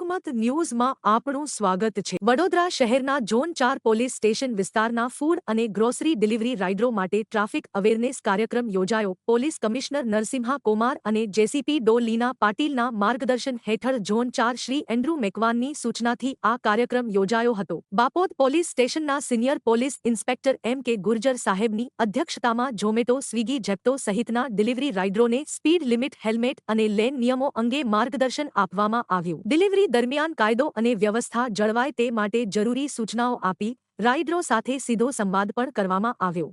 જનમત ન્યૂઝમાં આપણું સ્વાગત છે. વડોદરા શહેરના ઝોન ચાર પોલીસ સ્ટેશન વિસ્તારના ફૂડ અને ગ્રોસરી ડિલિવરી રાઇડરો માટે ટ્રાફિક અવેરનેસ કાર્યક્રમ યોજાયો. પોલીસ કમિશનર નરસિંહા કુમાર અને જેસીપી ડો લીના પાટીલના માર્ગદર્શન હેઠળ ઝોન ચાર શ્રી એન્ડ્રુ મેકવાનની સૂચનાથી આ કાર્યક્રમ યોજાયો હતો. બાપોદ પોલીસ સ્ટેશનના senior police inspector M K Gurjar સાહેબની અધ્યક્ષતામાં ઝોમેટો, સ્વીગી, જેપ્ટો સહિતના ડિલિવરી રાઇડરોને સ્પીડ લિમિટ, હેલ્મેટ અને લેન નિયમો અંગે માર્ગદર્શન આપવામાં આવ્યું. ડિલિવરી દરમિયાન કાયદો અને વ્યવસ્થા જળવાય તે માટે જરૂરી સૂચનાઓ આપી રાઇડરો સાથે સીધો સંવાદ પણ કરવામાં આવ્યો.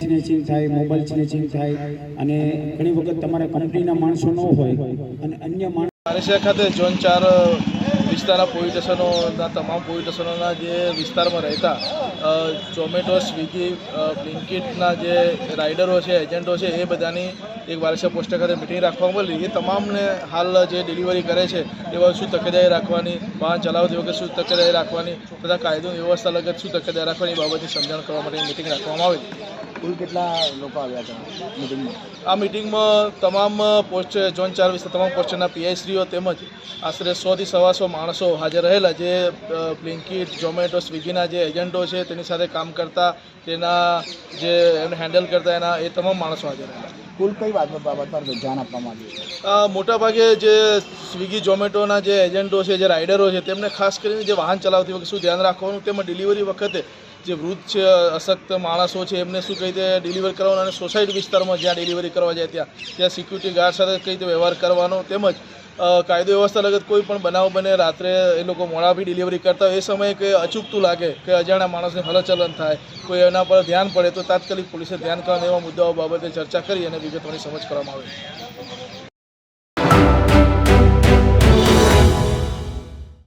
સ્નેચિંગ થાય મોબાઈલ સ્નેચિંગ થાય અને ઘણી વખત તમારા કંપનીના માણસો ન હોય અને અન્ય માણસો મારેશિયા ખાતે ઝોન ચાર વિસ્તારના પોલીસ સ્ટેશનોના તમામ પોલીસ સ્ટેશનોના જે વિસ્તારમાં રહેતા ઝોમેટો સ્વિગી બ્લિન્કિટના જે રાઇડરો છે એજન્ટો છે એ બધાની એક વારસા પોસ્ટર ખાતે મિટિંગ રાખવામાં આવેલી. એ તમામને હાલ જે ડિલિવરી કરે છે એવા શું તકેદારી રાખવાની વાહન ચલાવતી વખતે શું તકેદારી રાખવાની તથા કાયદો વ્યવસ્થા લગત શું તકેદારી રાખવાની એ બાબતની સમજણ કરવા માટે મિટિંગ રાખવામાં આવેલી. કુલ કેટલા લોકો આવ્યા હતા મિટિંગમાં? આ મિટિંગમાં તમામ પોસ્ટ ઝોન ચાર વિસ્તાર તમામ પોસ્ટના પીઆઈશ્રીઓ તેમજ આશરે સોથી સવાસો માણસો હાજર રહેલા જે બ્લિંકિટ ઝોમેટો સ્વિગીના જે એજન્ટો છે તેની સાથે કામ કરતા તેના જે એમને હેન્ડલ કરતા એના એ તમામ માણસો હાજર રહેલા. કુલ કઈ વાત બાબત પર ધ્યાન આપવામાં આવ્યું મોટાભાગે જે સ્વિગી ઝોમેટોના જે એજન્ટો છે જે રાઇડરો છે તેમને ખાસ કરીને જે વાહન ચલાવતી વખતે શું ધ્યાન રાખવાનું તેમજ ડિલિવરી વખતે જે વૃદ્ધ છે અશક્ત માણસો છે એમને શું કઈ રીતે ડિલિવર કરવાનું અને સોસાયટી વિસ્તારમાં જ્યાં ડિલિવરી કરવા જાય ત્યાં ત્યાં સિક્યુરિટી ગાર્ડ સાથે કઈ રીતે વ્યવહાર કરવાનો તેમજ કાયદો વ્યવસ્થા લગત કોઈ પણ બનાવ બને, રાત્રે એ લોકો મોડા બી ડિલિવરી કરતા એ સમયે કે અચૂકતું લાગે કે અજાણ્યા માણસને હલચલન થાય, કોઈ એના પર ધ્યાન પડે તો તાત્કાલિક પોલીસે ધ્યાન કરવાના એવા મુદ્દાઓ બાબતે ચર્ચા કરી અને વિગતોની સમજ કરવામાં આવે.